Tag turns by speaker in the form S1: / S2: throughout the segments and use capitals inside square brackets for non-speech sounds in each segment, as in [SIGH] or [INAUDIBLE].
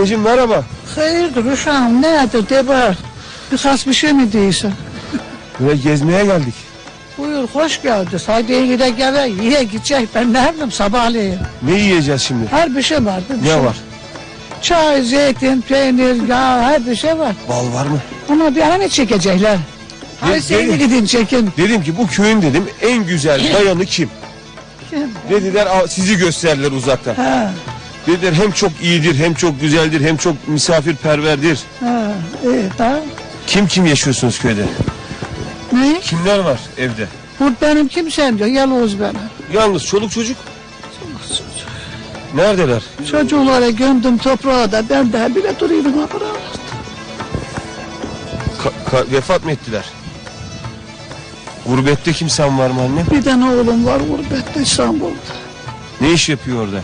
S1: Anneciğim merhaba.
S2: Hayırdır uşağım nedir de var. Birkaç bir şey mi değilsin?
S1: Buraya gezmeye geldik.
S2: Buyur hoş geldin. Haydi iyi de gel yiye gidecek ben ne bileyim sabahleyin.
S1: Ne yiyeceğiz şimdi?
S2: Her bir şey var. Bir
S1: Ne
S2: şey
S1: var?
S2: Çay, zeytin, peynir, yağ her bir şey var.
S1: Bal var mı?
S2: Bunu bir hani çekecekler. Hadi sen
S1: benim-
S2: de gidin çekin.
S1: Dedim ki bu köyün dedim en güzel bayanı kim? Dediler "Aa, sizi gösterdiler uzaktan.
S2: Ha,
S1: Dediler hem çok iyidir hem çok güzeldir hem çok misafirperverdir.
S2: ha, iyi tamam.
S1: Kim kim yaşıyorsunuz köyde?
S2: Ne?
S1: Kimler var evde?
S2: Bu benim kimsem diyor. Yalnız benim.
S1: Yalnız çoluk çocuk. Neredeler?
S2: Çocuklara gömdüm toprağa da ben daha bile duruyorum ha buralarda.
S1: Ka- ka- vefat mı ettiler? Gurbette kimsen var mı annem?
S2: Bir tane oğlum var gurbette İstanbul'da.
S1: Ne iş yapıyor orada?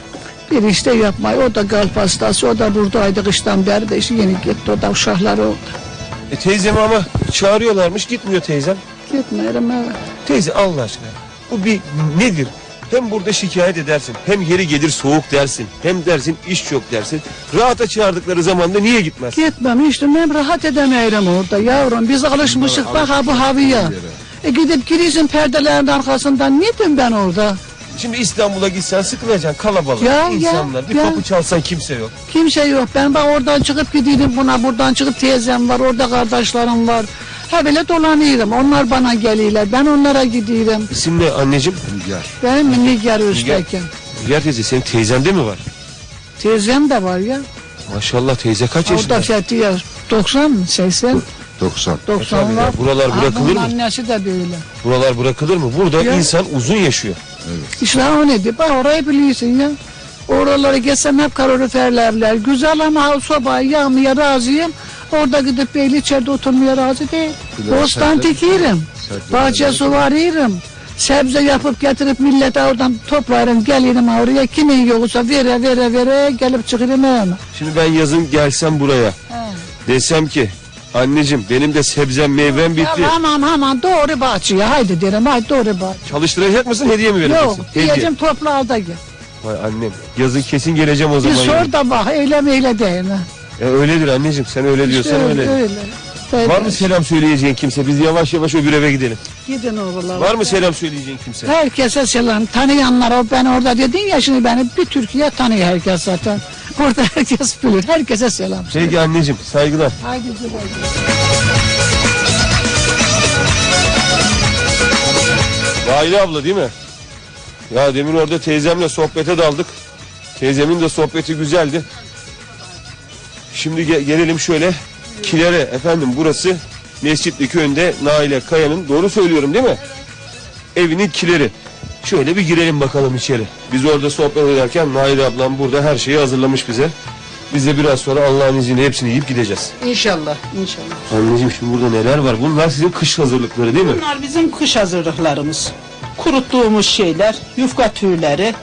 S2: Bir işte yapmayı o da kalp hastası o da buradaydı kıştan beri de işte yeni gitti o da uşakları oldu.
S1: E teyzemi ama çağırıyorlarmış gitmiyor teyzem.
S2: Gitmeyelim evet.
S1: Teyze Allah aşkına bu bir nedir? Hem burada şikayet edersin hem yeri gelir soğuk dersin hem dersin iş yok dersin. Rahata çağırdıkları zaman da niye gitmez?
S2: Gitmem işte ben rahat edemeyirim orada yavrum biz alışmışık bak ha bu havaya. E gidip giriyorsun perdelerin arkasından niyedim ben orada?
S1: Şimdi İstanbul'a gitsen sıkılacaksın kalabalık
S2: Ya, ya,
S1: insanlar bir
S2: ya.
S1: kapı çalsan kimse yok.
S2: Kimse yok ben bak oradan çıkıp gidiyorum buna buradan çıkıp teyzem var orada kardeşlerim var. Ha böyle dolanıyorum onlar bana geliyorlar ben onlara gidiyorum.
S1: İsim ne anneciğim?
S2: Benim mi Nigar Öztekin.
S1: Nigar teyze senin teyzende mi var?
S2: Teyzem de var ya.
S1: Maşallah teyze kaç
S2: Orada
S1: yaşında?
S2: Fethiye 90 mı 80
S3: 90.
S2: 90
S1: Tabii
S2: var.
S1: buralar bırakılır
S2: bunun
S1: mı?
S2: annesi de böyle.
S1: Buralar bırakılır mı? Burada
S2: Ya.
S1: insan uzun yaşıyor.
S2: İşte o nedir? Bak orayı biliyorsun ya. Oralara geçsem hep kaloriferlerler. Güzel ama ha, sobayı yanmaya razıyım. Orada gidip böyle içeride oturmaya razı değil. Bostan dikirim.
S3: sebze-
S2: Bahçe suvarırım. Sebze yapıp getirip millete oradan toplarım gelirim oraya. Kimin yoksa vere vere vere gelip çıkarım evime.
S1: Şimdi ben yazın gelsem buraya desem ki anneciğim benim de sebzem meyvem bitti.
S2: Ya aman aman doğru bahçeye haydi derim haydi doğru bahçeye.
S1: Çalıştıracak mısın hediye mi vereceksin?
S2: Yok
S1: Hediye.
S2: diyeceğim topla al da gel.
S1: Vay annem yazın kesin geleceğim o
S2: Bir
S1: zaman.
S2: sor da bak eyle meyle değil mi?
S1: Ya öyledir anneciğim sen öyle diyorsan öyle.
S2: öyle. öyle.
S1: Var mı selam söyleyeceğin kimse? Biz yavaş yavaş öbür eve gidelim.
S2: Gidin oğullar.
S1: Var mı selam söyleyeceğin kimse?
S2: Herkese selam. Tanıyanlara ben orada dedin ya şimdi beni bir Türkiye tanıyor herkes zaten. [LAUGHS] Orada herkes bilir. Herkese selam.
S1: Sevgi anneciğim saygılar.
S2: Haydi güle.
S1: Abla değil mi? Ya demin orada teyzemle sohbete daldık. Teyzemin de sohbeti güzeldi. Şimdi ge- gelelim şöyle kilere. Efendim burası Mescitli köyünde Naile Kaya'nın doğru söylüyorum değil mi? Evinin kileri. Şöyle bir girelim bakalım içeri. Biz orada sohbet ederken Naile ablam burada her şeyi hazırlamış bize. Biz de biraz sonra Allah'ın izniyle hepsini yiyip gideceğiz.
S4: İnşallah, inşallah.
S1: Anneciğim şimdi burada neler var? Bunlar sizin kış hazırlıkları değil mi?
S4: Bunlar bizim kış hazırlıklarımız. Kuruttuğumuz şeyler, yufka tüyleri.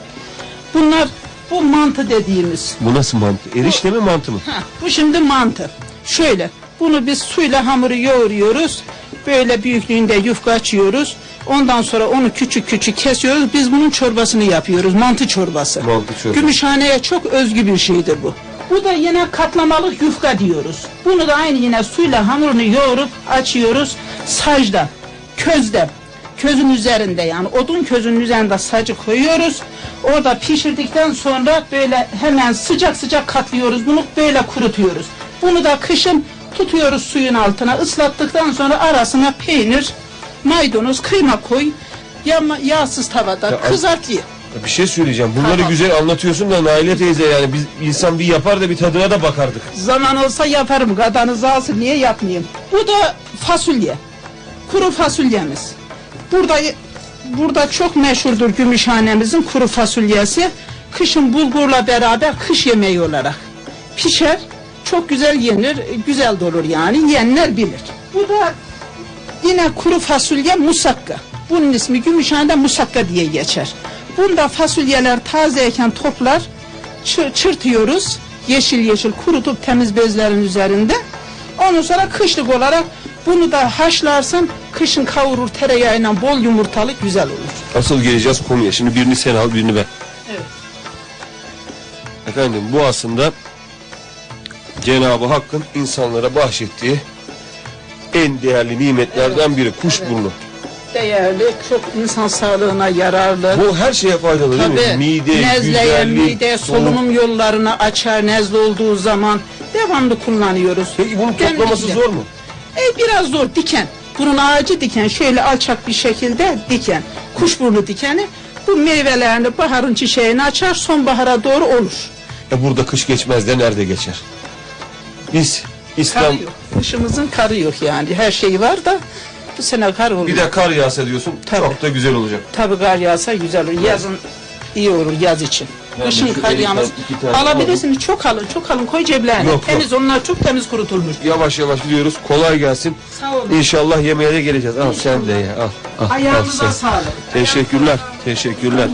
S4: Bunlar bu mantı dediğimiz.
S1: Bu nasıl mantı? Erişte mi mantı mı?
S4: Heh, bu şimdi mantı. Şöyle, bunu biz suyla hamuru yoğuruyoruz. Böyle büyüklüğünde yufka açıyoruz. Ondan sonra onu küçük küçük kesiyoruz. Biz bunun çorbasını yapıyoruz. Mantı çorbası.
S1: Mantı çorbası.
S4: Gümüşhane'ye çok özgü bir şeydir bu. Bu da yine katlamalık yufka diyoruz. Bunu da aynı yine suyla hamurunu yoğurup açıyoruz. Sacda, közde, közün üzerinde yani odun közünün üzerinde sacı koyuyoruz. Orada pişirdikten sonra böyle hemen sıcak sıcak katlıyoruz. Bunu böyle kurutuyoruz. Bunu da kışın tutuyoruz suyun altına ıslattıktan sonra arasına peynir, maydanoz, kıyma koy. Yağma, yağsız tavada
S1: Ya,
S4: kızart ye.
S1: Ya Bir şey söyleyeceğim. Bunları
S4: Tamam.
S1: güzel anlatıyorsun da Naile teyze yani biz insan bir yapar da bir tadına da bakardık.
S4: Zaman olsa yaparım. Gadanızı alsın. Niye yapmayayım? Bu da fasulye. Kuru fasulyemiz. Burada burada çok meşhurdur Gümüşhanemizin kuru fasulyesi. Kışın bulgurla beraber kış yemeği olarak pişer. Çok güzel yenir, güzel de olur yani. Yiyenler bilir. Bu da yine kuru fasulye musakka. Bunun ismi Gümüşhane'de musakka diye geçer. Bunda fasulyeler tazeyken toplar, çı- çırtıyoruz. Yeşil yeşil kurutup temiz bezlerin üzerinde. Ondan sonra kışlık olarak bunu da haşlarsın. Kışın kavurur tereyağıyla bol yumurtalı güzel olur.
S1: Asıl geleceğiz konuya. Şimdi birini sen al birini ben.
S4: Evet.
S1: Efendim bu aslında Cenab-ı Hakk'ın insanlara bahşettiği en değerli nimetlerden biri kuşburnu.
S4: Değerli, çok insan sağlığına yararlı.
S1: Bu her şeye faydalı değil mi?
S4: Tabii
S1: Mide,
S4: nezleye, mide,
S1: solunum.
S4: solunum yollarını açar nezle olduğu zaman devamlı kullanıyoruz.
S1: Peki bunun toplaması zor mu?
S4: E, biraz zor diken. Bunun ağacı diken şöyle alçak bir şekilde diken. Kuşburnu dikeni bu meyvelerini baharın çiçeğini açar sonbahara doğru olur.
S1: Ya burada kış geçmez de nerede geçer? Biz İslam
S4: Karı yok. Kışımızın karı yok yani. Her şey var da bu sene kar olmuyor.
S1: bir de kar yağsa diyorsun
S4: Tabii.
S1: çok da güzel olacak.
S4: Tabii kar yağsa güzel olur. Yazın iyi olur yaz için.
S1: Yani
S4: Kışın
S1: şu
S4: kar
S1: elikten
S4: yağmaz.
S1: iki tane
S4: Alabilirsiniz çok alın çok alın koy ceplerine.
S1: Yok,
S4: temiz onlar çok temiz kurutulmuş.
S1: Yavaş yavaş gidiyoruz. Kolay gelsin.
S4: Sağ olun.
S1: İnşallah yemeğe de geleceğiz. Al sen de ye. Al. al, al
S4: Ayağınıza
S1: sen.
S4: sağlık.
S1: Teşekkürler. Teşekkürler.